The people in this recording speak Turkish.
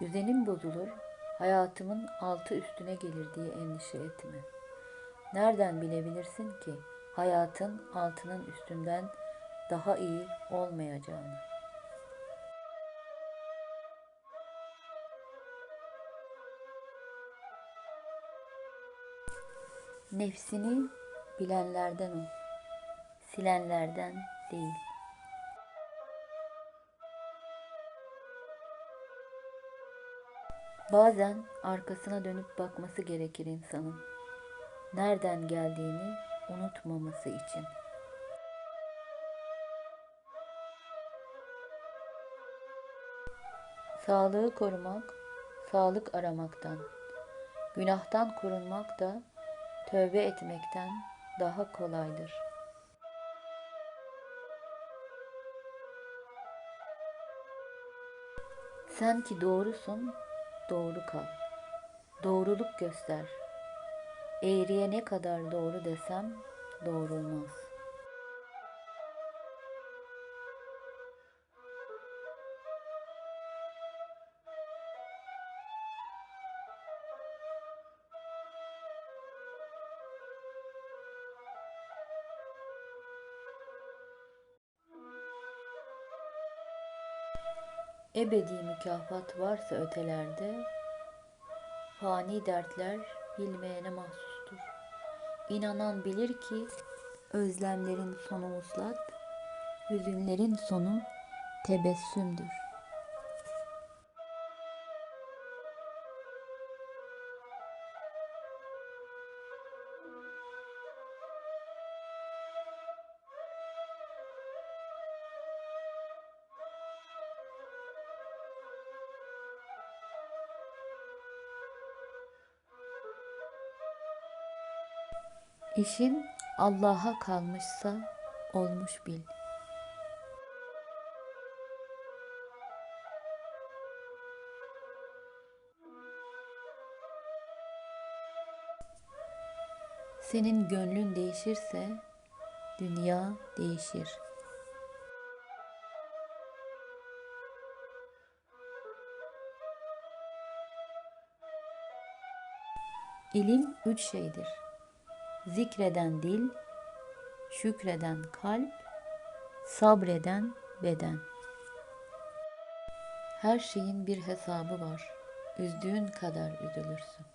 Düzenim bozulur, hayatımın altı üstüne gelir diye endişe etme. Nereden bilebilirsin ki hayatın altının üstünden daha iyi olmayacağını? Nefsini bilenlerden ol, silenlerden değil. Bazen arkasına dönüp bakması gerekir insanın. Nereden geldiğini unutmaması için. Sağlığı korumak, sağlık aramaktan, günahtan korunmak da tövbe etmekten daha kolaydır. Sen ki doğrusun, doğru kal. Doğruluk göster. Eğriye ne kadar doğru desem doğrulmaz. Ebedi mükafat varsa ötelerde, fani dertler bilmeyene mahsustur. İnanan bilir ki özlemlerin sonu uslat, hüzünlerin sonu tebessümdür. İşin Allah'a kalmışsa olmuş bil. Senin gönlün değişirse dünya değişir. İlim üç şeydir. Zikreden dil, şükreden kalp, sabreden beden. Her şeyin bir hesabı var. Üzdüğün kadar üzülürsün.